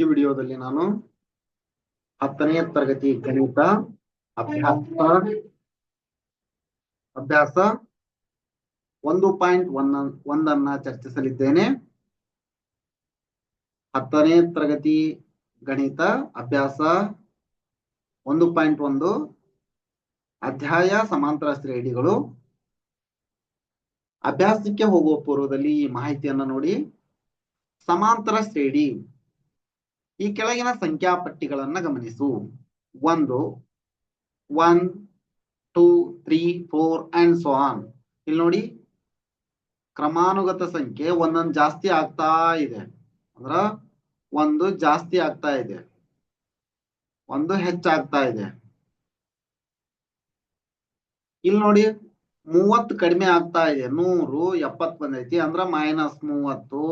ಈ ವಿಡಿಯೋದಲ್ಲಿ ನಾನು ಹತ್ತನೇ ತರಗತಿ ಗಣಿತ ಅಭ್ಯಾಸ ಅಭ್ಯಾಸ ಒಂದು ಪಾಯಿಂಟ್ ಒಂದ ಒಂದನ್ನ ಚರ್ಚಿಸಲಿದ್ದೇನೆ. ಹತ್ತನೇ ತರಗತಿ ಗಣಿತ ಅಭ್ಯಾಸ ಒಂದು ಪಾಯಿಂಟ್ ಒಂದು, ಅಧ್ಯಾಯ ಸಮಾಂತರ ಶ್ರೇಣಿಗಳು. ಅಭ್ಯಾಸಕ್ಕೆ ಹೋಗುವ ಪೂರ್ವದಲ್ಲಿ ಈ ಮಾಹಿತಿಯನ್ನ ನೋಡಿ. ಸಮಾಂತರ ಶ್ರೇಣಿ. ಈ ಕೆಳಗಿನ ಸಂಖ್ಯಾ ಪಟ್ಟಿಗಳನ್ನ ಗಮನಿಸು. ಒಂದು one two three four and so on ಇಲ್ಲಿ ನೋಡಿ, ಕ್ರಮಾನುಗತ ಸಂಖ್ಯೆ ಒಂದೊಂದು ಜಾಸ್ತಿ ಆಗ್ತಾ ಇದೆ. ಅಂದ್ರ ಒಂದು ಜಾಸ್ತಿ ಆಗ್ತಾ ಇದೆ. ಒಂದು ಹೆಚ್ಚಾಗ್ತಾ ಇದೆ. ಇಲ್ಲಿ ನೋಡಿ, ಮೂವತ್ತು ಕಡಿಮೆ ಆಗ್ತಾ ಇದೆ. ನೂರು ಎಪ್ಪತ್ ಬಂದೈತಿ. ಅಂದ್ರ ಮೈನಸ್ ಮೂವತ್ತು.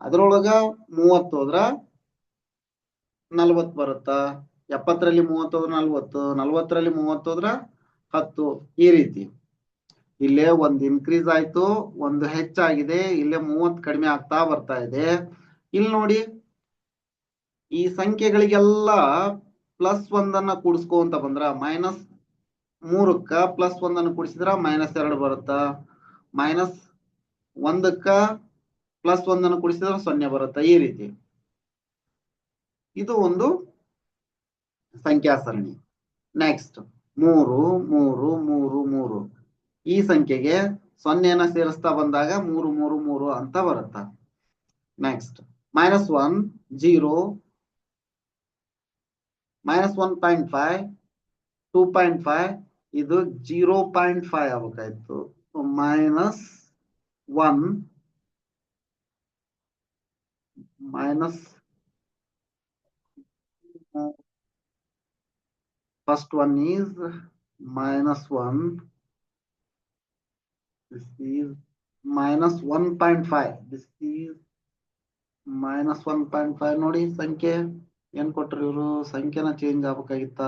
ಅದ್ರೊಳಗ ಮೂವತ್ತು ಹೋದ್ರ ನಲ್ವತ್ ಬರುತ್ತಾ? ಎಪ್ಪತ್ತರಲ್ಲಿ ಮೂವತ್ತು ಹೋದ್ರೆ ನಲ್ವತ್ತು, ನಲ್ವತ್ತರಲ್ಲಿ ಮೂವತ್ತು ಹೋದ್ರ ಹತ್ತು. ಈ ರೀತಿ. ಇಲ್ಲೇ ಒಂದು ಇನ್ಕ್ರೀಸ್ ಆಯ್ತು, ಒಂದು ಹೆಚ್ಚಾಗಿದೆ, ಇಲ್ಲೇ ಮೂವತ್ ಕಡಿಮೆ ಆಗ್ತಾ ಬರ್ತಾ ಇದೆ. ಇಲ್ಲಿ ನೋಡಿ, ಈ ಸಂಖ್ಯೆಗಳಿಗೆಲ್ಲ ಪ್ಲಸ್ ಒಂದನ್ನ ಕೂಡಿಸ್ಕೊಂತ ಬಂದ್ರ ಮೈನಸ್ ಮೂರಕ್ಕ ಪ್ಲಸ್ ಒಂದನ್ನು ಕೂಡಿಸಿದ್ರ ಮೈನಸ್ ಎರಡು ಬರುತ್ತಾ? ಮೈನಸ್ ಒಂದಕ್ಕ ಪ್ಲಸ್ ಒಂದನ್ನು ಕೂಡಿಸಿದ್ರ ಸೊನ್ನೆ ಬರುತ್ತಾ? ಈ ರೀತಿ. ಇದು ಒಂದು ಸಂಖ್ಯಾ ಸರಣಿ ನೆಕ್ಸ್ಟ್ ಮೂರು ಮೂರು ಮೂರು ಮೂರು. ಈ ಸಂಖ್ಯೆಗೆ ಸೊನ್ನೆಯನ್ನ ಸೇರಿಸ್ತಾ ಬಂದಾಗ ಮೂರು ಮೂರು ಮೂರು ಅಂತ ಬರುತ್ತ. Next minus one zero minus one point five two point five ಇದು zero point five ಆಗ್ಬೇಕಾಯ್ತು. Minus one minus first one is minus one this is minus 1.5 this is point 1.5 ನೋಡಿ, ಸಂಖ್ಯೆ ಏನ್ ಕೊಟ್ರು ಇವರು? ಸಂಖ್ಯೆನ ಚೇಂಜ್ ಆಗ್ಬೇಕಾಗಿತ್ತ?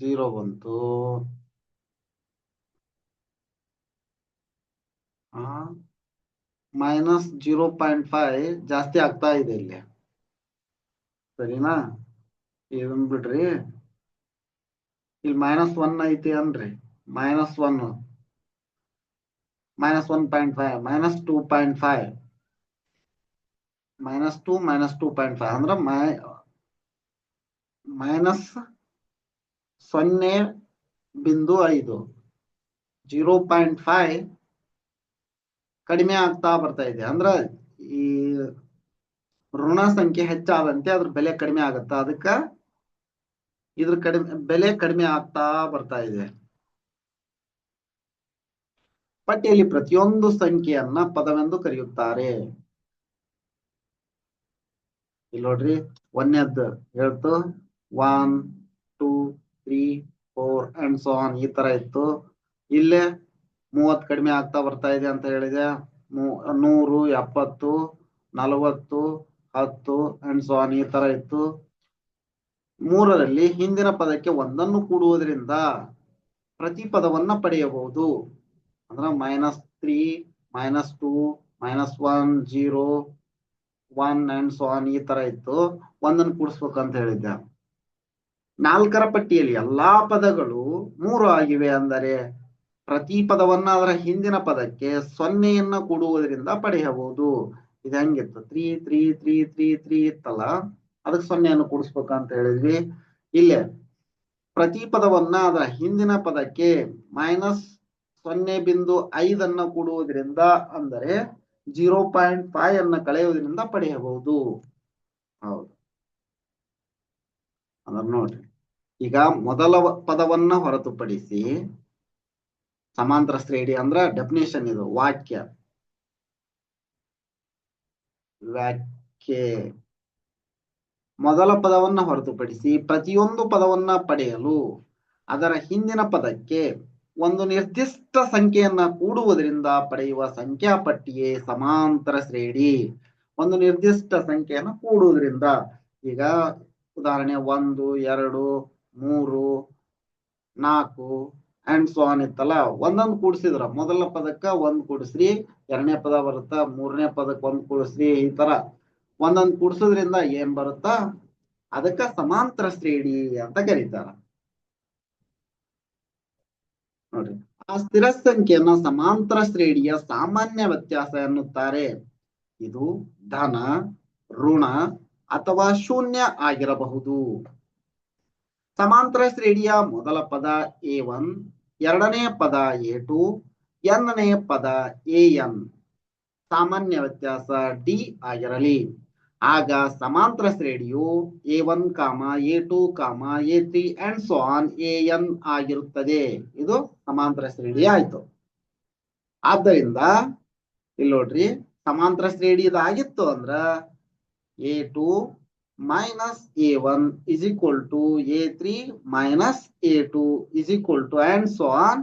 ಜೀರೋ ಬಂತು. ಮೈನಸ್ ಜೀರೋ ಪಾಯಿಂಟ್ ಫೈವ್ ಜಾಸ್ತಿ ಆಗ್ತಾ ಇದೆ ಇಲ್ಲಿ. ಸರಿನಾ? ಇದನ್ ಬಿಡ್ರಿ? ಇಲ್ಲಿ ಮೈನಸ್ ಒನ್ ಐತಿ ಅನ್ರಿ. Minus 1 minus 1.5 minus 2.5 minus 2 minus 2.5 ಅಂದ್ರ ಮೈನಸ್ ಸೊನ್ನೆ ಬಿಂದು ಐದು. ಜೀರೋ ಪಾಯಿಂಟ್ ಫೈವ್ ಕಡಿಮೆ ಆಗ್ತಾ ಬರ್ತಾ ಇದೆ. ಅಂದ್ರ ಈ ಋಣ ಸಂಖ್ಯೆ ಹೆಚ್ಚಾದಂತೆ ಅದ್ರ ಬೆಲೆ ಕಡಿಮೆ ಆಗತ್ತ? ಅದಕ್ಕ ಇದ್ರ ಕಡಿಮೆ, ಬೆಲೆ ಕಡಿಮೆ ಆಗ್ತಾ ಬರ್ತಾ ಇದೆ. ಪಟ್ಟಿಯಲ್ಲಿ ಪ್ರತಿಯೊಂದು ಸಂಖ್ಯೆಯನ್ನ ಪದವೆಂದು ಕರೆಯುತ್ತಾರೆ. ಇಲ್ಲಿ ನೋಡ್ರಿ ಒಂದನೇದ್ದು ಹೇಳ್ತು one two three four and so on ಈ ತರ ಇತ್ತು. ಇಲ್ಲೇ ಮೂವತ್ ಕಡಿಮೆ ಆಗ್ತಾ ಬರ್ತಾ ಇದೆ ಅಂತ ಹೇಳಿದೆ. ನೂರು, ಎಪ್ಪತ್ತು, ನಲವತ್ತು ಹತ್ತು ಅಂಡ್ ಸಾನ್ ಈ ತರ ಇತ್ತು. ಮೂರರಲ್ಲಿ ಹಿಂದಿನ ಪದಕ್ಕೆ ಒಂದನ್ನು ಕೂಡುವುದರಿಂದ ಪ್ರತಿ ಪದವನ್ನ ಪಡೆಯಬಹುದು. ಅಂದ್ರ minus three minus two minus one zero one and so on ಈ ತರ ಇತ್ತು. ಒಂದನ್ನು ಕೂಡಿಸ್ಬೇಕಂತ ಹೇಳಿದ್ದೆ. ನಾಲ್ಕರ ಪಟ್ಟಿಯಲ್ಲಿ ಎಲ್ಲಾ ಪದಗಳು ಮೂರು ಆಗಿವೆ ಅಂದರೆ ಪ್ರತಿ ಪದವನ್ನ ಅದರ ಹಿಂದಿನ ಪದಕ್ಕೆ ಸೊನ್ನೆಯನ್ನ ಕೂಡುವುದರಿಂದ ಪಡೆಯಬಹುದು. ಇದು ಹೆಂಗಿತ್ತು three three three three three ಇತ್ತಲ್ಲ? ಅದಕ್ಕೆ ಸೊನ್ನೆಯನ್ನು ಕೂಡಿಸ್ಬೇಕಂತ ಹೇಳಿದ್ವಿ. ಇಲ್ಲೇ ಪ್ರತಿ ಪದವನ್ನ ಅದರ ಹಿಂದಿನ ಪದಕ್ಕೆ ಮೈನಸ್ ಸೊನ್ನೆ ಬಿಂದು ಐದನ್ನ ಕೂಡುವುದರಿಂದ ಅಂದರೆ ಜೀರೋ ಪಾಯಿಂಟ್ ಫೈವ್ ಅನ್ನ ಕಳೆಯುವುದರಿಂದ ಪಡೆಯಬಹುದು. ಹೌದು. ಅದನ್ನ ನೋಡ್ರಿ ಈಗ ಮೊದಲ ಪದವನ್ನ ಹೊರತುಪಡಿಸಿ ಸಮಾಂತರ ಶ್ರೇಣಿ ಅಂದ್ರ ಡೆಫಿನೇಷನ್ ಇದು ವಾಕ್ಯ. ವ್ಯಾಖ್ಯೆ. ಮೊದಲ ಪದವನ್ನ ಹೊರತುಪಡಿಸಿ ಪ್ರತಿಯೊಂದು ಪದವನ್ನ ಪಡೆಯಲು ಅದರ ಹಿಂದಿನ ಪದಕ್ಕೆ ಒಂದು ನಿರ್ದಿಷ್ಟ ಸಂಖ್ಯೆಯನ್ನ ಕೂಡುವುದರಿಂದ ಪಡೆಯುವ ಸಂಖ್ಯಾ ಪಟ್ಟಿಯೇ ಸಮಾಂತರ ಶ್ರೇಣಿ. ಒಂದು ನಿರ್ದಿಷ್ಟ ಸಂಖ್ಯೆಯನ್ನು ಕೂಡುವುದರಿಂದ ಈಗ ಉದಾಹರಣೆ ಒಂದು, ಎರಡು, ಮೂರು, ನಾಲ್ಕು ಅಂಡ್ ಆನ್ ಇತ್ತಲ್ಲ, ಒಂದೊಂದು ಕೂಡಿಸಿದ್ರ. ಮೊದಲ ಪದಕ್ಕ ಒಂದ್ ಕೂಡಿಸ್ರಿ, ಎರಡನೇ ಪದ ಬರುತ್ತ, ಮೂರನೇ ಪದಕ್ಕೆ ಒಂದ್ ಕೂಡಿಸ್ರಿ, ಈ ತರ. ಒಂದೊಂದ್ ಕೂಡಿಸೋದ್ರಿಂದ ಏನ್ ಬರುತ್ತಾ? ಅದಕ್ಕ ಸಮಾಂತರ ಶ್ರೇಣಿ ಅಂತ ಕರೀತಾರ. ನೋಡ್ರಿ. ಆ ಸ್ಥಿರ ಸಂಖ್ಯೆಯನ್ನ ಸಮಾಂತರ ಶ್ರೇಣಿಯ ಸಾಮಾನ್ಯ ವ್ಯತ್ಯಾಸ ಎನ್ನುತ್ತಾರೆ. ಇದು ಧನ, ಋಣ ಅಥವಾ ಶೂನ್ಯ ಆಗಿರಬಹುದು. ಸಮಾಂತರ ಶ್ರೇಣಿಯ ಮೊದಲ ಪದ ಎ ಒನ್, ಎರಡನೇ ಪದ ಎ ಟು ಎನ್ನೇ ಪದ ಎ ಎನ್. ಸಾಮಾನ್ಯ ವ್ಯತ್ಯಾಸ ಡಿ ಆಗಿರಲಿ. ಆಗ ಸಮಾಂತರ ಶ್ರೇಣಿಯು A one comma A two comma A three and so on A N ಆಗಿರುತ್ತದೆ. ಇದು ಸಮಾಂತರ ಶ್ರೇಣಿ ಆಯ್ತು. ಆದ್ದರಿಂದ ಇಲ್ಲಿ ನೋಡ್ರಿ, ಸಮಾಂತರ ಶ್ರೇಣಿ ಇದಾಗಿತ್ತು ಅಂದ್ರ A two is equal to A three minus A two is equal to and so on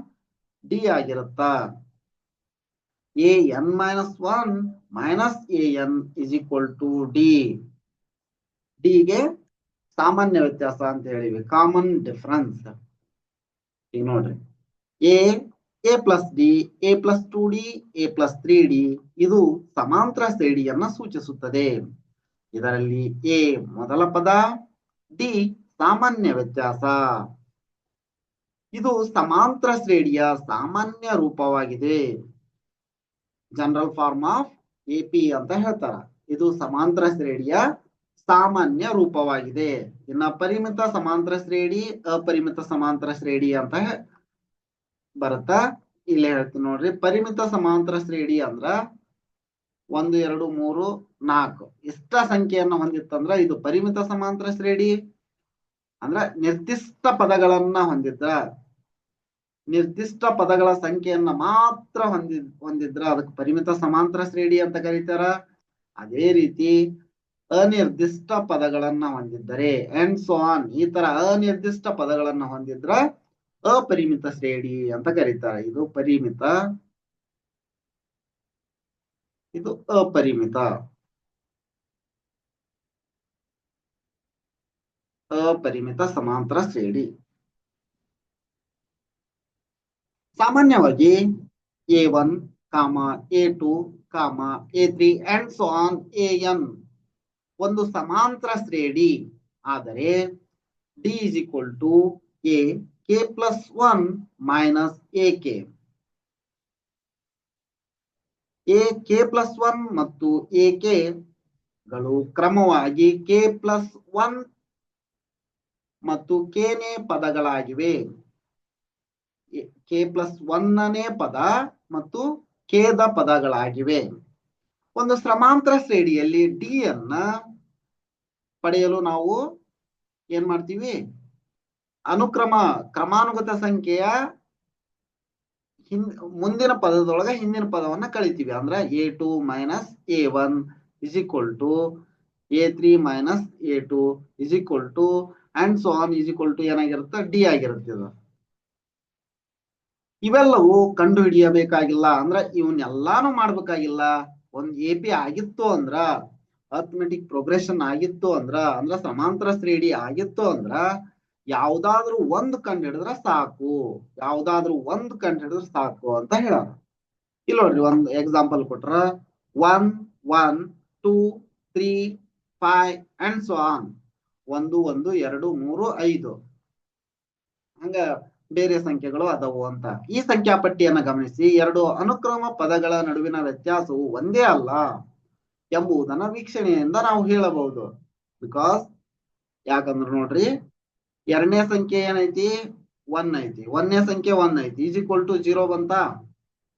D ಆಗಿರುತ್ತಾ? N minus one minus A N is equal to D ಡಿಗೆ ಸಾಮಾನ್ಯ ವ್ಯತ್ಯಾಸ ಅಂತ ಹೇಳಿವಿ. ಕಾಮನ್ ಡಿಫರೆನ್ಸ್ ಈಗ ನೋಡ್ರಿ. A A plus D A plus two D A plus three D ಇದು ಸಮಾಂತರ ಶ್ರೇಣಿಯನ್ನ ಸೂಚಿಸುತ್ತದೆ. ಇದರಲ್ಲಿ ಎ ಮೊದಲ ಪದ, ಡಿ ಸಾಮಾನ್ಯ ವ್ಯತ್ಯಾಸ. ಇದು ಸಮಾಂತರ ಶ್ರೇಣಿಯ ಸಾಮಾನ್ಯ ರೂಪವಾಗಿದೆ. ಜನರಲ್ ಫಾರ್ಮ್ ಆಫ್ ಎಪಿ ಅಂತ ಹೇಳ್ತಾರ. ಇದು ಸಮಾಂತರ ಶ್ರೇಣಿಯ ಸಾಮಾನ್ಯ ರೂಪವಾಗಿದೆ. ಇನ್ನ ಪರಿಮಿತ ಸಮಾಂತರ ಶ್ರೇಣಿ, ಅಪರಿಮಿತ ಸಮಾಂತರ ಶ್ರೇಣಿ ಅಂತ ಬರುತ್ತಾ. ಇಲ್ಲೇ ಹೇಳ್ತೀನಿ ನೋಡ್ರಿ. ಪರಿಮಿತ ಸಮಾಂತರ ಶ್ರೇಣಿ ಅಂದ್ರ ಒಂದು, ಎರಡು, ಮೂರು, ನಾಲ್ಕು. ಇಷ್ಟ ಸಂಖ್ಯೆಯನ್ನು ಹೊಂದಿತ್ತಂದ್ರ ಇದು ಪರಿಮಿತ ಸಮಾಂತರ ಶ್ರೇಣಿ, ಅಂದ್ರ ನಿರ್ದಿಷ್ಟ ಪದಗಳನ್ನ ಹೊಂದಿದ್ರ, ನಿರ್ದಿಷ್ಟ ಪದಗಳ ಸಂಖ್ಯೆಯನ್ನ ಮಾತ್ರ ಹೊಂದಿ, ಹೊಂದಿದ್ರ ಅದಕ್ಕೆ ಪರಿಮಿತ ಸಮಾಂತರ ಶ್ರೇಣಿ ಅಂತ ಕರೀತಾರ. ಅದೇ ರೀತಿ ಅನಿರ್ದಿಷ್ಟ ಪದಗಳನ್ನ ಹೊಂದಿದ್ದರೆ ಅಂಡ್ ಸೋ ಆನ್ ಈ ತರ ಅನಿರ್ದಿಷ್ಟ ಪದಗಳನ್ನ ಹೊಂದಿದ್ರ ಅಪರಿಮಿತ ಶ್ರೇಣಿ ಅಂತ ಕರೀತಾರ. ಇದು ಪರಿಮಿತ, ಇದು ಅಪರಿಮಿತ. ಅಪರಿಮಿತ ಸಮಾಂತರ ಶ್ರೇಣಿ. ಸಾಮಾನ್ಯವಾಗಿ A one, comma, A two, comma, A three and so on A N. ಒಂದು ಸಮಾಂತರ ಶ್ರೇಣಿ. ಆದರೆ D is equal to A K plus one minus A K A K plus one ಮತ್ತು ಎ ಕೆ ಗಳು ಕ್ರಮವಾಗಿ ಕೆ ಪ್ಲಸ್ ಒನ್ ಮತ್ತು ಕೆನೇ ಪದಗಳಾಗಿವೆ. K plus ಒನ್ನನೇ ಪದ ಮತ್ತು ಕೇದ ಪದಗಳಾಗಿವೆ. ಒಂದು ಶ್ರಮಾಂತರ ಶ್ರೇಣಿಯಲ್ಲಿ ಡಿ ಅನ್ನ ಪಡೆಯಲು ನಾವು ಏನ್ ಮಾಡ್ತೀವಿ? ಅನುಕ್ರಮ, ಕ್ರಮಾನುಗತ ಸಂಖ್ಯೆಯ ಹಿಂದ್, ಮುಂದಿನ ಪದದೊಳಗ ಹಿಂದಿನ ಪದವನ್ನ ಕಳಿತೀವಿ. ಅಂದ್ರ A two minus A one is equal to A three minus A two is equal to and so on is equal to ಏನಾಗಿರುತ್ತೆ ಡಿ ಆಗಿರುತ್ತೆ ಇದು. ಇವೆಲ್ಲವೂ ಕಂಡು ಹಿಡಿಯಬೇಕಾಗಿಲ್ಲ ಅಂದ್ರ ಇವನ್ನೆಲ್ಲಾನು ಮಾಡ್ಬೇಕಾಗಿಲ್ಲ. ಒಂದ್ ಎ ಪಿ ಆಗಿತ್ತು ಅಂದ್ರ ಅರ್ಥಮೆಟಿಕ್ ಪ್ರೋಗ್ರೆಷನ್ ಆಗಿತ್ತು ಅಂದ್ರ ಅಂದ್ರ ಸಮಾಂತರ ಶ್ರೇಣಿ ಆಗಿತ್ತು ಅಂದ್ರ, ಯಾವ್ದಾದ್ರು ಒಂದ್ ಕಂಡು ಹಿಡಿದ್ರ ಸಾಕು, ಯಾವ್ದಾದ್ರು ಒಂದ್ ಕಂಡು ಹಿಡಿದ್ರ ಸಾಕು ಅಂತ ಹೇಳೋಣ ಇಲ್ಲ ನೋಡ್ರಿ ಒಂದ್ ಎಕ್ಸಾಂಪಲ್ ಕೊಟ್ರ one one two three five and so on ಒಂದು ಒಂದು, ಎರಡು, ಮೂರು, ಐದು. ಹಂಗ ಬೇರೆ ಸಂಖ್ಯೆಗಳು ಅದವು ಅಂತ. ಈ ಸಂಖ್ಯಾ ಪಟ್ಟಿಯನ್ನು ಗಮನಿಸಿ. ಎರಡು ಅನುಕ್ರಮ ಪದಗಳ ನಡುವಿನ ವ್ಯತ್ಯಾಸವು ಒಂದೇ ಅಲ್ಲ ಎಂಬುದನ್ನ ವೀಕ್ಷಣೆಯಿಂದ ನಾವು ಹೇಳಬಹುದು. ಬಿಕಾಸ್ ಯಾಕಂದ್ರೆ ನೋಡ್ರಿ, ಎರಡನೇ ಸಂಖ್ಯೆ ಏನೈತಿ? ಒನ್ ಐತಿ. ಒಂದನೇ ಸಂಖ್ಯೆ ಒನ್ ಐತಿ. ಈಸ್ ಈಕ್ವಲ್ ಟು ಜೀರೋ ಬಂತ?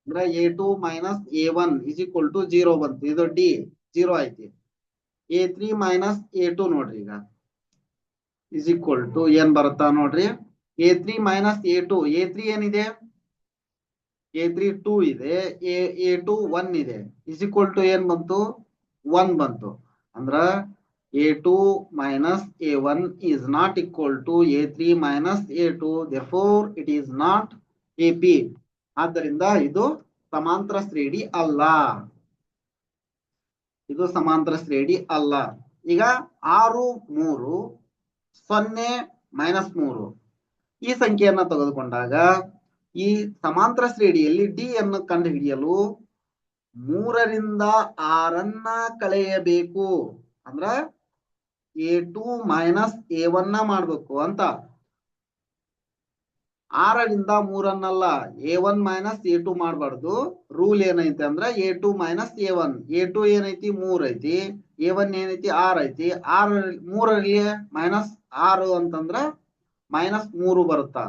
ಅಂದ್ರೆ A two minus A one is equal to zero ಬಂತು. ಇದು ಡಿ ಜೀರೋ ಐತಿ. A three minus A two ನೋಡ್ರಿ ಈಗ. ಇಸ್ ಈಕ್ವಲ್ ಟು ಏನ್ ಬರುತ್ತಾ ನೋಡ್ರಿ? A three minus A two A three ಏನಿದೆ? ಎ ತ್ರೀ ಟೂ ಇದೆ. ಎ ಟು ಒನ್ ಇದೆ. ಇಸ್ ಈಕ್ವಲ್ ಟು ಏನ್ ಬಂತು? ಒನ್ ಬಂತು. ಅಂದ್ರ A two minus A one is not equal to A three minus A two four it is not A P ಆದ್ದರಿಂದ ಇದು ಸಮಾಂತರ ಶ್ರೇಣಿ ಅಲ್ಲ. ಇದು ಸಮಾಂತರ ಶ್ರೇಣಿ ಅಲ್ಲ. ಈಗ ಆರು ಮೂರು ಸೊನ್ನೆ ಮೈನಸ್ ಮೂರು. ಈ ಸಂಖ್ಯೆಯನ್ನ ತೆಗೆದುಕೊಂಡಾಗ ಈ ಸಮಾಂತರ ಶ್ರೇಣಿಯಲ್ಲಿ ಡಿ ಅನ್ನು ಕಂಡುಹಿಡಿಯಲು ಮೂರರಿಂದ ಆರನ್ನ ಕಳೆಯಬೇಕು. ಅಂದ್ರ ಎ ಟು ಮೈನಸ್ ಎ ಒನ್ನ ಮಾಡ್ಬೇಕು ಅಂತ. ಆರರಿಂದ ಮೂರನ್ನಲ್ಲ A one minus A two ಮಾಡಬಾರ್ದು. ರೂಲ್ ಏನೈತಿ ಅಂದ್ರ A two minus A one A two ಏನೈತಿ? ಮೂರ್ ಐತಿ ಎ ಒನ್ ಏನೈತಿ ಆರ್ ಐತಿ. ಆರ್ ಮೂರಲ್ಲಿ ಮೈನಸ್ ಆರು ಅಂತಂದ್ರ ಮೈನಸ್ ಮೂರು ಬರುತ್ತಾ.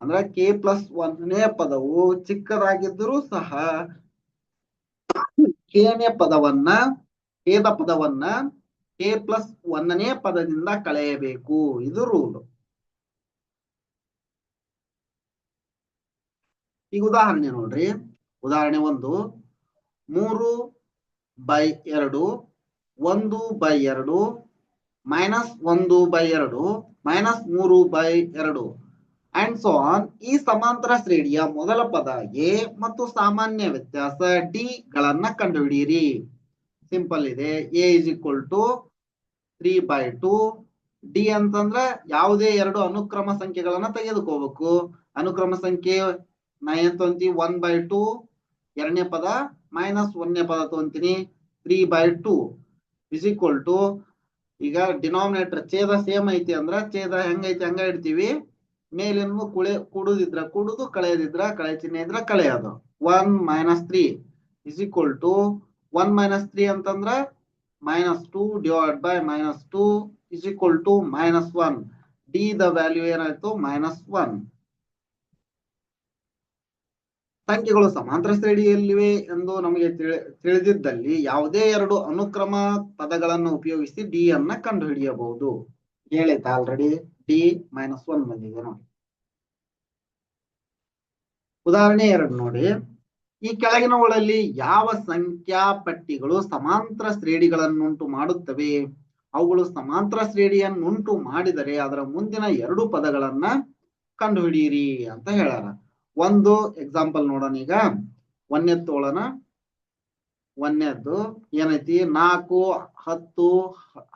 ಅಂದ್ರ ಕೆ ಪ್ಲಸ್ ಒಂದನೇ ಪದವು ಚಿಕ್ಕದಾಗಿದ್ದರೂ ಸಹ ಕೆನೇ ಪದವನ್ನ ಕೇದ ಪದವನ್ನ ಕೆ ಪ್ಲಸ್ ಒಂದನೇ ಪದದಿಂದ ಕಳೆಯಬೇಕು. ಇದು ರೂಲ್ ಈಗ ಉದಾಹರಣೆ ನೋಡ್ರಿ. ಉದಾಹರಣೆ ಒಂದು. ಮೂರು ಬೈ ಎರಡು ಒಂದು ಬೈ ಎರಡು ಮೈನಸ್ ಒಂದು ಬೈ ಎರಡು ಮೈನಸ್ ಮೂರು ಬೈ ಎರಡು ಅಂಡ್ ಸೊ ಆನ್ ಈ ಸಮಾಂತರ ಶ್ರೇಣಿಯ ಮೊದಲ ಪದ ಎ ಮತ್ತು ಸಾಮಾನ್ಯ ವ್ಯತ್ಯಾಸ ಡಿ ಗಳನ್ನ ಕಂಡುಹಿಡಿಯಿರಿ. ಸಿಂಪಲ್ ಇದೆ. A is equal to three by two D ಅಂತಂದ್ರೆ ಯಾವುದೇ ಎರಡು ಅನುಕ್ರಮ ಸಂಖ್ಯೆಗಳನ್ನ ತೆಗೆದುಕೋಬೇಕು. ಅನುಕ್ರಮ ಸಂಖ್ಯೆ ನೈನ್ ತೊಂತಿ ಒನ್ ಬೈ ಟು ಎರಡನೇ ಪದ ಮೈನಸ್ ಒಂದನೇ ಪದ ತೊಂತೀನಿ three by two is equal to ಈಗ ಡಿನಾಮಿನೇಟರ್ ಛೇದ ಸೇಮ್ ಐತಿ ಅಂದ್ರ ಛೇದ ಹೆಂಗೈತಿ ಹಂಗ ಇಡ್ತೀವಿ. ಮೇಲಿನ ಕುಳೆ ಕುಡುದಿದ್ರ ಕುಡುದು, ಕಳೆಯದಿದ್ರ ಕಳೆ ಚಿಹ್ನೆ ಇದ್ರ ಕಳೆಯೋದು. One minus three is equal to one minus three ಅಂತಂದ್ರ minus two divide by minus two is equal to minus one D the value ಏನಾಯ್ತು? ಮೈನಸ್ ಒನ್ ಸಂಖ್ಯೆಗಳು ಸಮಾಂತರ ಶ್ರೇಣಿಯಲ್ಲಿವೆ ಎಂದು ನಮಗೆ ತಿಳಿ- ತಿಳಿದಿದ್ದಲ್ಲಿ ಯಾವುದೇ ಎರಡು ಅನುಕ್ರಮ ಪದಗಳನ್ನು ಉಪಯೋಗಿಸಿ ಡಿ ಅನ್ನ ಕಂಡುಹಿಡಿಯಬಹುದು. ಹೇಳಿತ ಆಲ್ರೆಡಿ ಡಿ ಮೈನಸ್ ಒನ್ ಬಂದಿದೆ ನೋಡಿ. ಉದಾಹರಣೆ ಎರಡು ನೋಡಿ. ಈ ಕೆಳಗಿನವುಗಳಲ್ಲಿ ಯಾವ ಸಂಖ್ಯಾ ಪಟ್ಟಿಗಳು ಸಮಾಂತರ ಶ್ರೇಣಿಗಳನ್ನುಂಟು ಮಾಡುತ್ತವೆ? ಅವುಗಳು ಸಮಾಂತರ ಶ್ರೇಣಿಯನ್ನುಂಟು ಮಾಡಿದರೆ ಅದರ ಮುಂದಿನ ಎರಡು ಪದಗಳನ್ನ ಕಂಡುಹಿಡಿಯಿರಿ ಅಂತ ಹೇಳ್ಯಾರ ಒಂದು ಎಕ್ಸಾಂಪಲ್ ನೋಡೋಣ ಈಗ. ಒಂದನೇದ್ ತೋಳನ ಒಂದನೇದ್ದು ಏನೈತಿ? ನಾಲ್ಕು, ಹತ್ತು,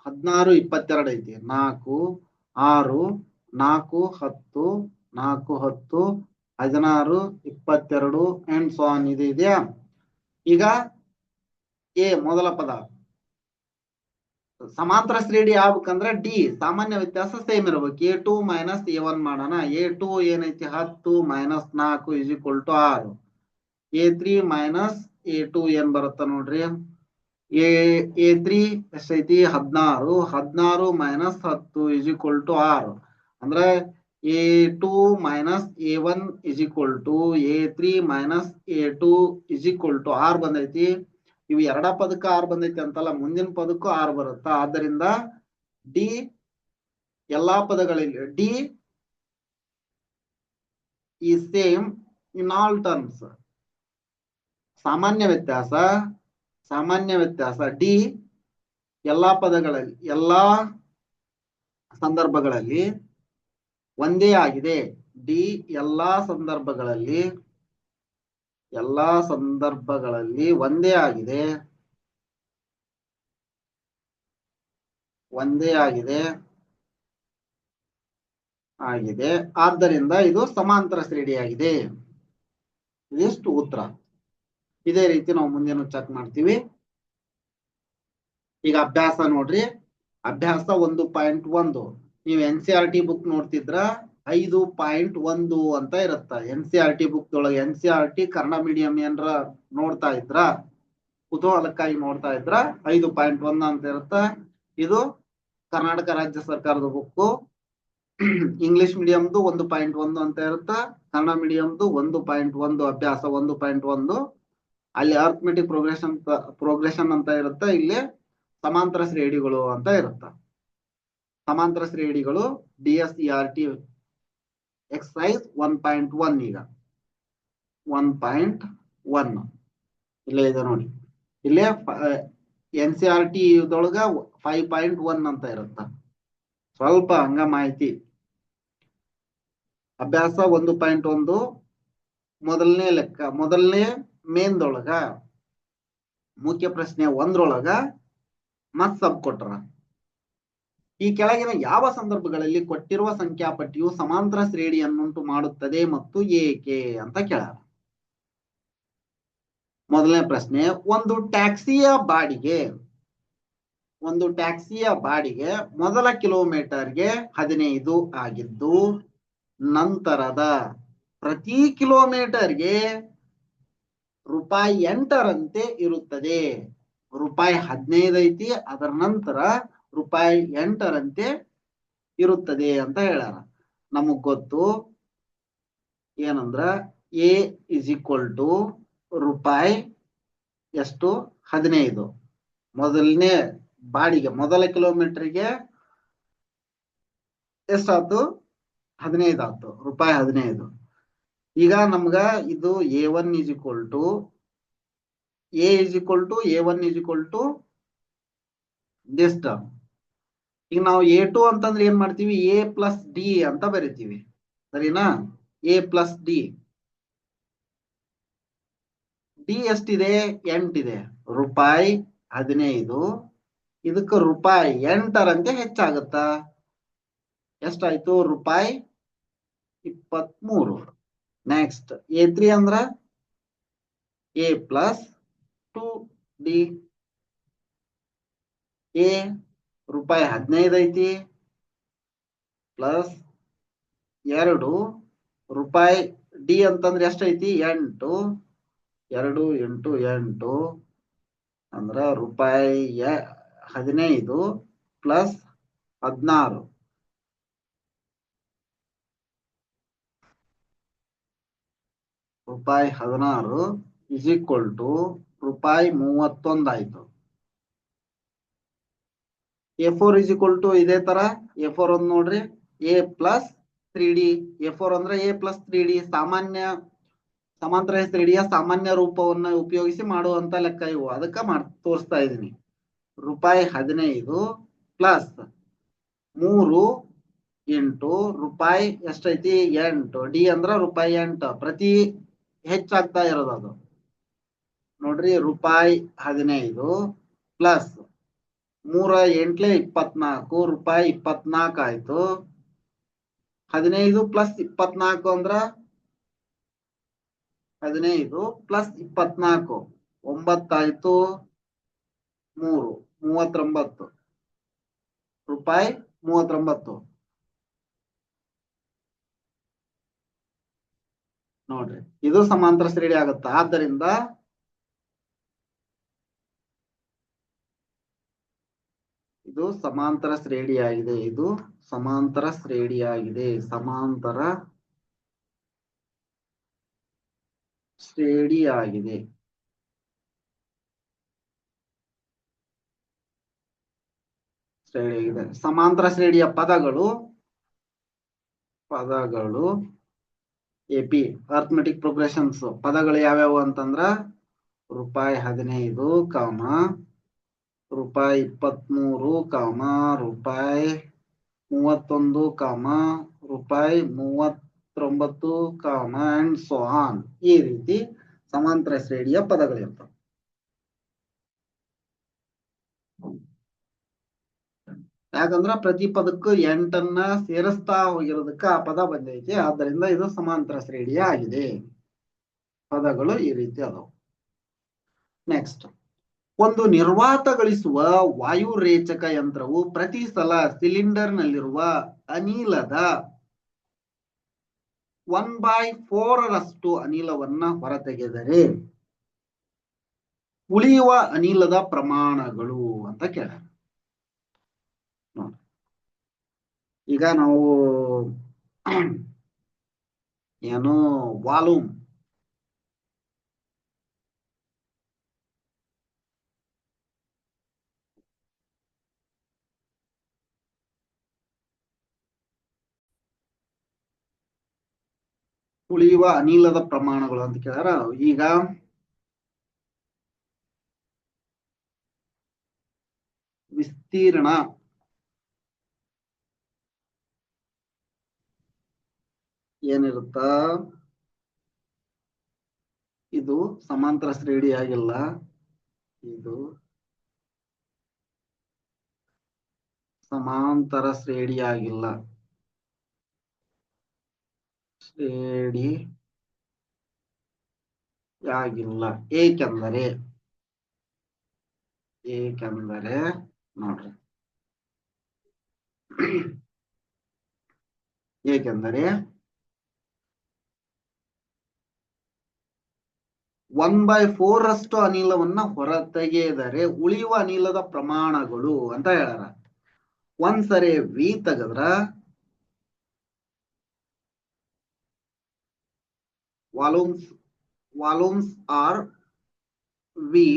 ಹದಿನಾರು, ಇಪ್ಪತ್ತೆರಡು ಐತಿ. ನಾಲ್ಕು, ಆರು, ನಾಲ್ಕು, ಹತ್ತು ನಾಲ್ಕು, ಹತ್ತು, ಹದಿನಾರು, ಇಪ್ಪತ್ತೆರಡು ಅಂಡ್ ಸಾನ್ ಇದು ಇದೆಯಾ? ಈಗ ಎ ಮೊದಲ ಪದ. ಸಮಾಂತರ ಶ್ರೇಣಿ ಆಗ್ಬೇಕಂದ್ರೆ ಡಿ ಸಾಮಾನ್ಯ ವ್ಯತ್ಯಾಸ ಸೇಮ್ ಇರ್ಬೇಕು. A two minus A one ಮಾಡೋಣ. ಎ ಟು ಏನೈತಿ? ಹತ್ತು ಮೈನಸ್ ನಾಲ್ಕು ಇಸ್ ಈಕ್ವಲ್ ಟು ಆರು. A three minus A two ಏನ್ ಬರುತ್ತ ನೋಡ್ರಿ? ಎ ಎ ತ್ರೀ ಎಷ್ಟೈತಿ? ಹದಿನಾರು. ಹದಿನಾರು ಮೈನಸ್ ಹತ್ತು ಇಸ್ ಈಕ್ವಲ್ ಟು ಆರು. ಅಂದ್ರೆ A two minus A one is equal to A three minus A two is equal to R ಬಂದೈತಿ. ಇವು ಎರಡ ಪದಕ್ಕ ಆರ್ ಬಂದೈತಿ ಅಂತಲ್ಲ, ಮುಂದಿನ ಪದಕ್ಕೂ ಆರ್ ಬರುತ್ತಾ? ಆದ್ದರಿಂದ ಡಿ ಎಲ್ಲಾ ಪದಗಳಲ್ಲಿ ಡಿ ಈ ಸೇಮ್ ಇನ್ ಆಲ್ ಟರ್ಮ್ಸ್ ಸಾಮಾನ್ಯ ವ್ಯತ್ಯಾಸ ಸಾಮಾನ್ಯ ವ್ಯತ್ಯಾಸ. ಡಿ ಎಲ್ಲಾ ಪದಗಳಲ್ಲಿ, ಎಲ್ಲಾ ಸಂದರ್ಭಗಳಲ್ಲಿ ಒಂದೇ ಆಗಿದೆ. ಡಿ ಎಲ್ಲಾ ಸಂದರ್ಭಗಳಲ್ಲಿ ಎಲ್ಲಾ ಸಂದರ್ಭಗಳಲ್ಲಿ ಒಂದೇ ಆಗಿದೆ. ಒಂದೇ ಆಗಿದೆ. ಆಗಿದೆ. ಆದ್ದರಿಂದ ಇದು ಸಮಾಂತರ ಶ್ರೇಣಿಯಾಗಿದೆ. ಇದಿಷ್ಟು ಉತ್ತರ. ಇದೇ ರೀತಿ ನಾವು ಮುಂದೇನು ಚೆಕ್ ಮಾಡ್ತೀವಿ. ಈಗ ಅಭ್ಯಾಸ ನೋಡ್ರಿ. ಅಭ್ಯಾಸ ಒಂದು ಪಾಯಿಂಟ್ ಒಂದು. ನೀವು N C R T book ನೋಡ್ತಿದ್ರ ಐದು ಪಾಯಿಂಟ್ ಒಂದು ಅಂತ ಇರುತ್ತ. N C R T book ಒಳಗೆ N C R T Kannada medium ಏನ್ರ ನೋಡ್ತಾ ಇದ್ರ ಕುತೂಹಲಕ್ಕಾಗಿ ನೋಡ್ತಾ ಇದ್ರ, ಐದು ಪಾಯಿಂಟ್ ಒಂದ್ ಅಂತ ಇರುತ್ತ. ಇದು ಕರ್ನಾಟಕ ರಾಜ್ಯ ಸರ್ಕಾರದ ಬುಕ್ ಇಂಗ್ಲಿಷ್ ಮೀಡಿಯಂದು ಒಂದು ಪಾಯಿಂಟ್ ಒಂದು ಅಂತ ಇರುತ್ತ. ಕನ್ನಡ ಮೀಡಿಯಂದು ಒಂದು ಪಾಯಿಂಟ್ ಒಂದು, ಅಭ್ಯಾಸ ಒಂದು ಪಾಯಿಂಟ್ ಒಂದು. ಅಲ್ಲಿ ಅರ್ಥಮೆಟಿಕ್ ಪ್ರೋಗ್ರೆಷನ್ ಪ್ರೋಗ್ರೆಷನ್ ಅಂತ ಇರುತ್ತ. ಇಲ್ಲಿ ಸಮಾಂತರ ಶ್ರೇಣಿಗಳು ಅಂತ ಇರುತ್ತ. ಸಮಾಂತರ ಶ್ರೇಣಿಗಳು D S E R T exercise one point one ಈಗ. ಒನ್ ಪಾಯಿಂಟ್ ಒನ್ ಇಲ್ಲೇ ಇದೆ ನೋಡಿ. ಇಲ್ಲೇ ಎನ್ ಸಿ ಆರ್ ಟಿ ಇದೊಳಗ ಫೈವ್ ಪಾಯಿಂಟ್ ಒನ್ ಅಂತ ಇರುತ್ತ. ಸ್ವಲ್ಪ ಹಂಗ ಮಾಹಿತಿ. ಅಭ್ಯಾಸ ಒಂದು ಪಾಯಿಂಟ್ ಒಂದು. ಮೊದಲನೇ ಲೆಕ್ಕ, ಮೊದಲನೇ ಮೇನ್ದೊಳಗ ಮುಖ್ಯ ಪ್ರಶ್ನೆ ಒಂದ್ರೊಳಗ ಮತ್ ಸಬ್ ಕೊಟ್ರ. ಈ ಕೆಳಗಿನ ಯಾವ ಸಂದರ್ಭಗಳಲ್ಲಿ ಕೊಟ್ಟಿರುವ ಸಂಖ್ಯಾಪಟ್ಟಿಯು ಸಮಾಂತರ ಶ್ರೇಣಿಯನ್ನುಂಟು ಮಾಡುತ್ತದೆ ಮತ್ತು ಏಕೆ ಅಂತ ಕೇಳ ಮೊದಲನೇ ಪ್ರಶ್ನೆ, ಒಂದು ಟ್ಯಾಕ್ಸಿಯ ಬಾಡಿಗೆ, ಒಂದು ಟ್ಯಾಕ್ಸಿಯ ಬಾಡಿಗೆ ಮೊದಲ ಕಿಲೋಮೀಟರ್ಗೆ ಹದಿನೈದು ಆಗಿದ್ದು, ನಂತರದ ಪ್ರತಿ ಕಿಲೋಮೀಟರ್ಗೆ ರೂಪಾಯಿ ಎಂಟರಂತೆ ಇರುತ್ತದೆ. ರೂಪಾಯಿ ಹದಿನೈದು ಐತಿ ಅದರ ನಂತರ ರೂಪಾಯಿ ಎಂಟರಂತೆ ಇರುತ್ತದೆ ಅಂತ ಹೇಳ್ಯಾರ. ನಮಗ್ ಗೊತ್ತು ಏನಂದ್ರ ಎ ಇಸ್ ಈಕ್ವಲ್ ಟು ರೂಪಾಯಿ ಎಷ್ಟು? ಹದಿನೈದು. ಮೊದಲನೇ ಬಾಡಿಗೆ, ಮೊದಲ ಕಿಲೋಮೀಟರ್ಗೆ ಎಷ್ಟಾಯ್ತು? ಹದಿನೈದು ಆಯ್ತು ರೂಪಾಯಿ ಹದಿನೈದು. ಈಗ ನಮ್ಗ ಇದು A one is equal to, A is equal to, A one is equal to this ಈಗ ನಾವು ಎ ಟು ಅಂತಂದ್ರೆ ಏನ್ ಮಾಡ್ತೀವಿ? ಎ ಪ್ಲಸ್ ಡಿ ಅಂತ ಬರಿತೀವಿ. ಸರಿನಾ? ಎ ಪ್ಲಸ್ ಡಿ ಡಿ ಎಷ್ಟಿದೆ? ಎಂಟಿದೆ. ರೂಪಾಯಿ ಹದಿನೈದು. ಇದಕ್ಕೆ ರೂಪಾಯಿ ಎಂಟರಂತೆ ಹೆಚ್ಚಾಗುತ್ತಾ? ಎಷ್ಟಾಯ್ತು? ರೂಪಾಯಿ ಇಪ್ಪತ್ಮೂರು. ನೆಕ್ಸ್ಟ್ ಎ ತ್ರೀ ಅಂದ್ರ? A plus two D A ರೂಪಾಯಿ ಹದಿನೈದು ಐತಿ ಪ್ಲಸ್ ಎರಡು ರೂಪಾಯಿ ಡಿ ಅಂತಂದ್ರೆ ಎಷ್ಟೈತಿ ಎಂಟು. ಎರಡು ಎಂಟು ಎಂಟು ಅಂದ್ರ ರೂಪಾಯಿ ಹದಿನೈದು ಪ್ಲಸ್ ಹದಿನಾರು. ರೂಪಾಯಿ ಹದಿನಾರು ಇಸ್ ಈಕ್ವಲ್ ಟು ರೂಪಾಯಿ ಮೂವತ್ತೊಂದು ಆಯ್ತು. A four is equal to ಇದೇ ತರ ಎ ಫೋರ್ ಒಂದ್ ನೋಡ್ರಿ A plus three D A four ಅಂದ್ರೆ ಎ ಪ್ಲಸ್ ತ್ರೀ ಡಿ ಸಾಮಾನ್ಯ, ಸಮಾಂತರ ಶ್ರೇಣಿಯ ಸಾಮಾನ್ಯ ರೂಪವನ್ನ ಉಪಯೋಗಿಸಿ ಮಾಡುವಂತ ಲೆಕ್ಕ ಇವು. ಅದಕ್ಕ ಮಾಡ್, ತೋರಿಸ್ತಾ ಇದೀನಿ ರೂಪಾಯಿ ಹದಿನೈದು ಪ್ಲಸ್ ಮೂರು ಎಂಟು, ರೂಪಾಯಿ ಎಷ್ಟೈತಿ? ಎಂಟು. ಡಿ ಅಂದ್ರ ರೂಪಾಯಿ ಎಂಟು. ಪ್ರತಿ ಹೆಚ್ಚಾಗ್ತಾ ಇರೋದು ಅದು. ನೋಡ್ರಿ, ರೂಪಾಯಿ ಹದಿನೈದು ಪ್ಲಸ್ ಮೂರ ಎಂಟ್ಲೆ ಇಪ್ಪತ್ನಾಲ್ಕು ರೂಪಾಯಿ ಇಪ್ಪತ್ನಾಲ್ಕು ಆಯ್ತು. ಹದಿನೈದು ಪ್ಲಸ್ ಇಪ್ಪತ್ನಾಲ್ಕು ಅಂದ್ರ ಹದಿನೈದು ಪ್ಲಸ್ ಇಪ್ಪತ್ನಾಲ್ಕು ಒಂಬತ್ತಾಯ್ತು ಮೂರು, ಮೂವತ್ತೊಂಬತ್ತು ರೂಪಾಯಿ ಮೂವತ್ತೊಂಬತ್ತು. ನೋಡ್ರಿ, ಇದು ಸಮಾಂತರ ಶ್ರೇಣಿ ಆಗುತ್ತ? ಆದ್ದರಿಂದ ಇದು ಸಮಾಂತರ ಶ್ರೇಣಿಯಾಗಿದೆ. ಇದು ಸಮಾಂತರ ಶ್ರೇಣಿಯಾಗಿದೆ. ಸಮಾಂತರ ಶ್ರೇಣಿಯಾಗಿದೆ. ಶ್ರೇಣಿಯಾಗಿದೆ. ಸಮಾಂತರ ಶ್ರೇಣಿಯ ಪದಗಳು ಪದಗಳು ಎಪಿ ಅರ್ಥಮೆಟಿಕ್ ಪ್ರೋಗ್ರೆಷನ್ಸ್ ಪದಗಳು ಯಾವ್ಯಾವು ಅಂತಂದ್ರ ರೂಪಾಯಿ ಹದಿನೈದು, ಕಾಮ ರೂಪಾಯಿ ಇಪ್ಪತ್ಮೂರು ಕಾಮ ರೂಪಾಯಿ ಮೂವತ್ತೊಂದು ಕಾಮ ರೂಪಾಯಿ ಮೂವತ್ತೊಂಬತ್ತು ಕಾಮ ಅಂಡ್ ಸೋ ಆನ್ ಈ ರೀತಿ ಸಮಾಂತರ ಶ್ರೇಣಿಯ ಪದಗಳಿರ್ತವೆ. ಯಾಕಂದ್ರ ಪ್ರತಿ ಪದಕ್ಕೂ ಎಂಟನ್ನ ಸೇರಿಸ್ತಾ ಹೋಗಿರೋದಕ್ಕ ಆ ಪದ ಬಂದೈತಿ. ಆದ್ದರಿಂದ ಇದು ಸಮಾಂತರ ಶ್ರೇಣಿಯ ಆಗಿದೆ ಪದಗಳು ಈ ರೀತಿ ಅದಾವ. ನೆಕ್ಸ್ಟ್ ಒಂದು ನಿರ್ವಾತಗೊಳಿಸುವ ವಾಯುರೇಚಕ ಯಂತ್ರವು ಪ್ರತಿ ಸಲ ಸಿಲಿಂಡರ್ ನಲ್ಲಿರುವ ಅನಿಲದ ಒನ್ ಬೈ ಫೋರ್ ರಷ್ಟು ಅನಿಲವನ್ನ ಹೊರತೆಗೆದರೆ ಉಳಿಯುವ ಅನಿಲದ ಪ್ರಮಾಣಗಳು ಅಂತ ಕೇಳ ಈಗ ನಾವು ಏನು ವಾಲ್ಯೂಮ್ ಉಳಿಯುವ ಅನಿಲದ ಪ್ರಮಾಣಗಳು ಅಂತ ಕೇಳ್ಯಾರ. ಈಗ ವಿಸ್ತೀರ್ಣ ಏನಿರುತ್ತ? ಇದು ಸಮಾಂತರ ಶ್ರೇಣಿ ಆಗಿಲ್ಲ. ಇದು ಸಮಾಂತರ ಶ್ರೇಣಿ ಆಗಿಲ್ಲ. ಏಕೆಂದರೆ ಏಕೆಂದರೆ, ನೋಡ್ರಿ. ಏಕೆಂದರೆ ಒನ್ ಬೈ ಫೋರ್ ಅಷ್ಟು ಅನಿಲವನ್ನ ಹೊರತೆಗೆದರೆ ಉಳಿಯುವ ಅನಿಲದ ಪ್ರಮಾಣಗಳು ಅಂತ ಹೇಳಾರ ಒಂದ್ಸರಿ V ತೆಗದ್ರ volumes volumes are V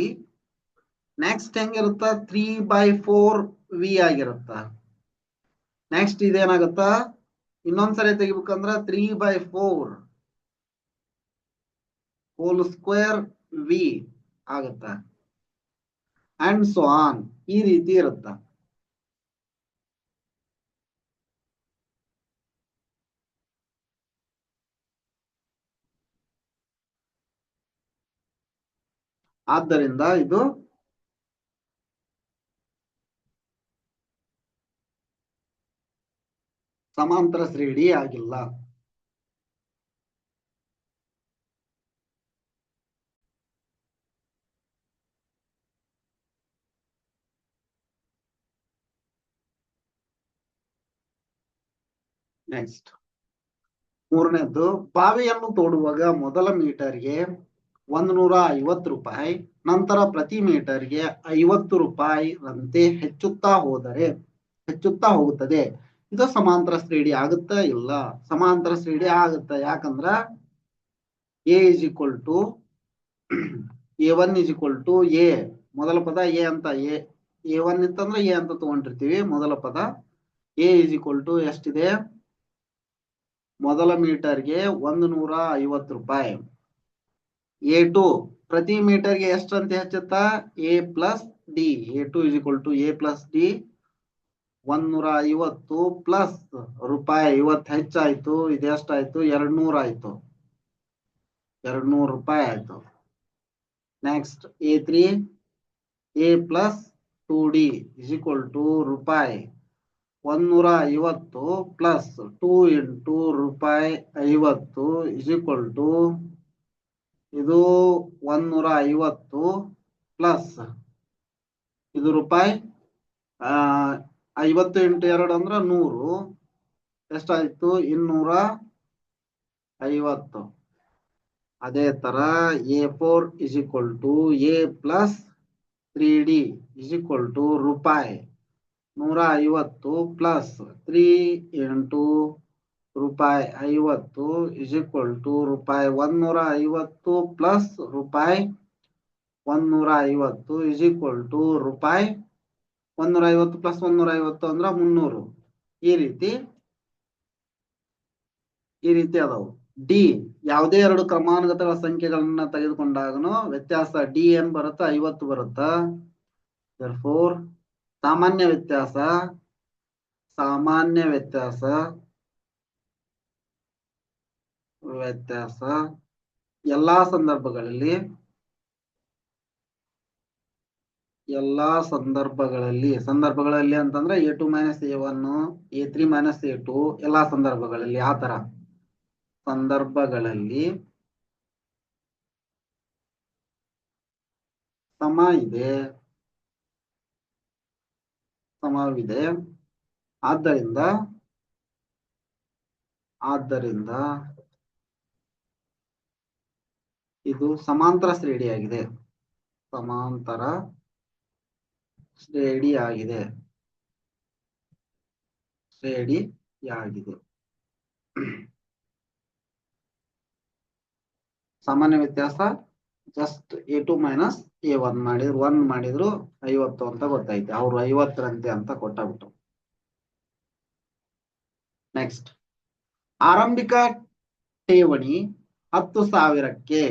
next ಹೆಂಗಿರುತ್ತ? Three by four V ಆಗಿರುತ್ತ. ನೆಕ್ಸ್ಟ್ ಇದೇನಾಗುತ್ತ? ಇನ್ನೊಂದ್ಸರಿ ತೆಗಿಬೇಕಂದ್ರ three by four whole square V ಆಗುತ್ತ? ಅಂಡ್ ಸೋ ಆನ್ ಈ ರೀತಿ ಇರುತ್ತ. ಆದ್ದರಿಂದ ಇದು ಸಮಾಂತರ ಶ್ರೇಣಿ ಆಗಿಲ್ಲ. ನೆಕ್ಸ್ಟ್ ಮೂರನೇದ್ದು ಬಾವಿಯನ್ನು ತೋಡುವಾಗ ಮೊದಲ ಮೀಟರ್ಗೆ ಒಂದು ನೂರ ಐವತ್ತು ರೂಪಾಯಿ, ನಂತರ ಪ್ರತಿ ಮೀಟರ್ಗೆ ಐವತ್ತು ರೂಪಾಯಿ ರಂತೆ ಹೆಚ್ಚುತ್ತಾ ಹೋದರೆ, ಹೆಚ್ಚುತ್ತಾ ಹೋಗುತ್ತದೆ. ಇದು ಸಮಾಂತರ ಶ್ರೇಣಿ ಆಗುತ್ತಾ ಇಲ್ಲ? ಸಮಾಂತರ ಶ್ರೇಣಿ ಆಗುತ್ತ ಯಾಕಂದ್ರ A is equal to A one is equal to A ಮೊದಲ ಪದ ಎ ಅಂತ ಎ ಎ ಒನ್ ಇತ್ತಂದ್ರೆ ಎ ಅಂತ ತಗೊಂಡಿರ್ತೀವಿ. ಮೊದಲ ಪದ ಎ ಇಸ್ ಈಕ್ವಲ್ ಟು ಎಷ್ಟಿದೆ? ಮೊದಲ ಮೀಟರ್ಗೆ ಒಂದು ನೂರ ಐವತ್ತು ರೂಪಾಯಿ. ಎ ಟು ಪ್ರತಿ ಮೀಟರ್ಗೆ ಎಷ್ಟಂತ ಹೆಚ್ಚುತ್ತಾ? A plus D A two is equal to A plus D ಒಂದ್ನೂರ ಐವತ್ತು ಪ್ಲಸ್ ರೂಪಾಯಿ ಐವತ್ತು ಹೆಚ್ಚಾಯ್ತು. ಇದೆಷ್ಟಾಯ್ತು ಎರಡ್ ನೂರ ಆಯ್ತು ಎರಡ್ ನೂರು ರೂಪಾಯಿ ಆಯ್ತು. Next A three A plus two D is equal to ರೂಪಾಯಿ ಒಂದ್ನೂರ ಐವತ್ತು ಪ್ಲಸ್ ಟೂ ಇಂಟು ರೂಪಾಯಿ ಐವತ್ತು ಇಸ್ ಈಕ್ವಲ್ ಟು ಇದು ಒಂದ್ನೂರ ಐವತ್ತು ಪ್ಲಸ್ ಇದು ರೂಪಾಯಿ ಐವತ್ತು ಇಂಟು ಎರಡು ಅಂದ್ರೆ ನೂರು. ಎಷ್ಟಾಯ್ತು? ಇನ್ನೂರ ಐವತ್ತು. ಅದೇ ತರ A four is equal to A plus three D is equal to ರೂಪಾಯಿ. ನೂರ ಐವತ್ತು ಪ್ಲಸ್ ತ್ರೀ ಇಂಟು ರೂಪಾಯಿ ಐವತ್ತು ಇಸ್ ಈಕ್ವಲ್ ಟು ರೂಪಾಯಿ ಒಂದ್ನೂರ ಐವತ್ತು ಪ್ಲಸ್ ರೂಪಾಯಿ ಒಂದ್ನೂರ ಐವತ್ತು ಇಸ್ ಈಕ್ವಲ್ ಟು ರೂಪಾಯಿ ಒಂದೂರ ಐವತ್ತು ಪ್ಲಸ್ ಒಂದ್ನೂರ ಐವತ್ತು ಅಂದ್ರ ಮುನ್ನೂರು. ಈ ರೀತಿ ಈ ರೀತಿ ಅದಾವು. ಡಿ ಯಾವುದೇ ಎರಡು ಕ್ರಮಾನುಗತಗಳ ಸಂಖ್ಯೆಗಳನ್ನ ತೆಗೆದುಕೊಂಡಾಗನು ವ್ಯತ್ಯಾಸ ಡಿ ಏನ್ ಬರುತ್ತ ಐವತ್ತು ಬರುತ್ತ. ಸಾಮಾನ್ಯ ವ್ಯತ್ಯಾಸ ಸಾಮಾನ್ಯ ವ್ಯತ್ಯಾಸ ವ್ಯತ್ಯಾಸ. ಎಲ್ಲಾ ಸಂದರ್ಭಗಳಲ್ಲಿ ಎಲ್ಲಾ ಸಂದರ್ಭಗಳಲ್ಲಿ ಸಂದರ್ಭಗಳಲ್ಲಿ ಅಂತಂದ್ರೆ A two minus A one A three minus A two ಎಲ್ಲಾ ಸಂದರ್ಭಗಳಲ್ಲಿ, ಆ ತರ ಸಂದರ್ಭಗಳಲ್ಲಿ ಸಮ ಇದೆ. ಸಮವಿದೆ. ಆದ್ದರಿಂದ ಆದ್ದರಿಂದ ಇದು ಸಮಾಂತರ ಶ್ರೇಣಿಯಾಗಿದೆ. ಸಮಾಂತರ ಶ್ರೇಣಿಯಾಗಿದೆ. ಶ್ರೇಣಿಯಾಗಿದೆ. ಸಾಮಾನ್ಯ ವ್ಯತ್ಯಾಸ just A two minus A one ಮಾಡಿದ್ರು ಒನ್ ಮಾಡಿದ್ರು ಐವತ್ತು ಅಂತ ಗೊತ್ತಾಯ್ತು. ಅವ್ರು ಐವತ್ತರಂತೆ ಅಂತ ಕೊಟ್ಟಾಗ್ಬಿಟ್ಟು ನೆಕ್ಸ್ಟ್ ಆರಂಭಿಕ ಠೇವಣಿ ಹತ್ತು ಸಾವಿರಕ್ಕೆ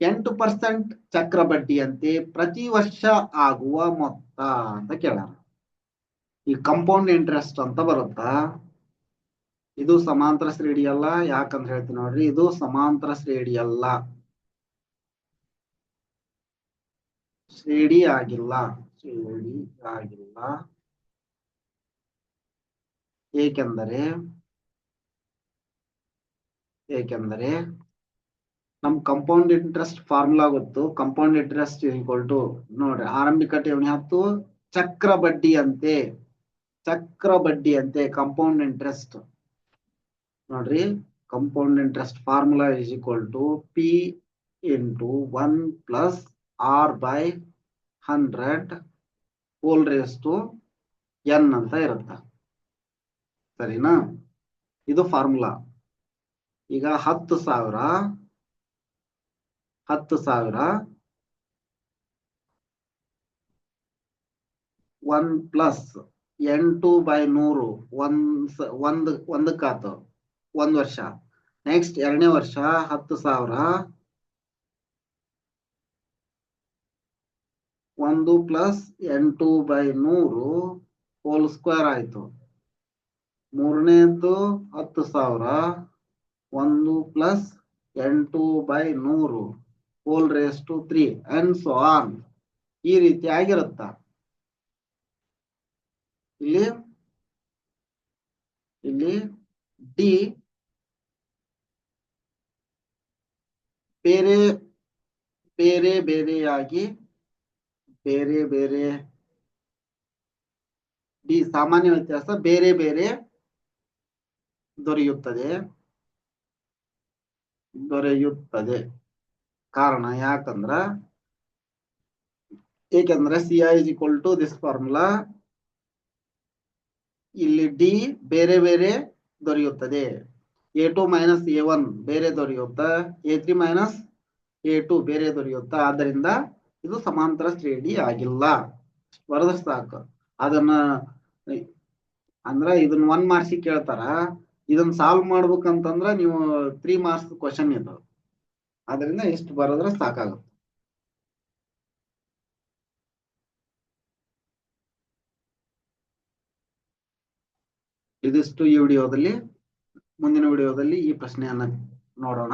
ಎಂಟು ಪರ್ಸೆಂಟ್ ಚಕ್ರ ಬಡ್ಡಿಯಂತೆ ಪ್ರತಿ ವರ್ಷ ಆಗುವ ಮೊತ್ತ ಅಂತ ಕೇಳೋಣ ಈ ಕಂಪೌಂಡ್ ಇಂಟ್ರೆಸ್ಟ್ ಅಂತ ಬರುತ್ತಾ? ಇದು ಸಮಾಂತರ ಶ್ರೇಡಿ ಅಲ್ಲ, ಯಾಕಂತ ಹೇಳ್ತೀನಿ ನೋಡ್ರಿ, ಇದು ಸಮಾಂತರ ಶ್ರೇಡಿ ಅಲ್ಲ. ಶ್ರೇಡಿ ಆಗಿಲ್ಲ, ಶ್ರೇಣಿ ಆಗಿಲ್ಲ. ಏಕೆಂದರೆ ಏಕೆಂದರೆ ನಮ್ ಕಂಪೌಂಡ್ ಇಂಟ್ರೆಸ್ಟ್ ಫಾರ್ಮುಲಾ ಗೊತ್ತು. ಕಂಪೌಂಡ್ ಇಂಟ್ರೆಸ್ಟ್ ಈಕ್ವಲ್ ಟು ನೋಡ್ರಿ ಆರಂಭಿಕ ಠೇವಣಿ ಹತ್ತು, ಚಕ್ರ ಬಡ್ಡಿ ಅಂತೆ. ಚಕ್ರ ಬಡ್ಡಿ ಅಂತೆ ಕಂಪೌಂಡ್ ಇಂಟ್ರೆಸ್ಟ್ ನೋಡ್ರಿ compound interest formula is equal to P into one plus R by hundred whole raise to N ಅಂತ ಇರುತ್ತ. ಸರಿನಾ? ಇದು ಫಾರ್ಮುಲಾ ಈಗ ಹತ್ತು ಸಾವಿರ. ಹತ್ತು ಸಾವಿರ. ಒನ್ ಪ್ಲಸ್ ಎಂಟು ಬೈ ನೂರು, ಒಂದ್ ಒಂದ್ ಒಂದಕ್ಕಾತು ಒಂದ್ ವರ್ಷ. ನೆಕ್ಸ್ಟ್ ಎರಡನೇ ವರ್ಷ ಹತ್ತು ಸಾವಿರ. ಒಂದು ಪ್ಲಸ್ ಎಂಟು ಬೈ ನೂರು ಹೋಲ್ ಸ್ಕ್ವೇರ್ ಆಯ್ತು. ಮೂರನೇದು ಹತ್ತು ಸಾವಿರ. ಒಂದು ಪ್ಲಸ್ ಎಂಟು ಬೈ ನೂರು. Whole raise to three and so on ಈ ರೀತಿ ಆಗಿರುತ್ತ. ಇಲ್ಲಿ ಇಲ್ಲಿ ಡಿ ಬೇರೆ ಬೇರೆ, ಬೇರೆಯಾಗಿ, ಬೇರೆ ಬೇರೆ ಡಿ ಸಾಮಾನ್ಯ ವ್ಯತ್ಯಾಸ, ಬೇರೆ ಬೇರೆ ದೊರೆಯುತ್ತದೆ. ದೊರೆಯುತ್ತದೆ. ಕಾರಣ ಯಾಕಂದ್ರ ಏಕೆಂದ್ರೆ C I is equal to this formula ಇಲ್ಲಿ ಡಿ ಬೇರೆ ಬೇರೆ ದೊರೆಯುತ್ತದೆ. A two minus A one ಬೇರೆ ದೊರೆಯುತ್ತಾ? A three minus A two ಬೇರೆ ದೊರೆಯುತ್ತಾ? ಆದ್ದರಿಂದ ಇದು ಸಮಾಂತರ ಶ್ರೇಣಿ ಆಗಿಲ್ಲ. ಬರೆದ್ರೆ ಸಾಕು. ಅದನ್ನ ಅಂದ್ರ ಇದನ್ನ ಒನ್ ಮಾರ್ಕ್ಸ್ ಕೇಳ್ತಾರ? ಇದನ್ನ ಸಾಲ್ವ್ ಮಾಡ್ಬೇಕಂತಂದ್ರ ನೀವು ತ್ರೀ ಮಾರ್ಕ್ಸ್ ಕ್ವಶನ್ ಇದು. ಅದರಿಂದ ಇಷ್ಟು ಬರೋದ್ರ ಸಾಕಾಗುತ್ತೆ. ಇದಿಷ್ಟು ಈ ವಿಡಿಯೋದಲ್ಲಿ ಮುಂದಿನ ವಿಡಿಯೋದಲ್ಲಿ ಈ ಪ್ರಶ್ನೆಯನ್ನ ನೋಡೋಣ.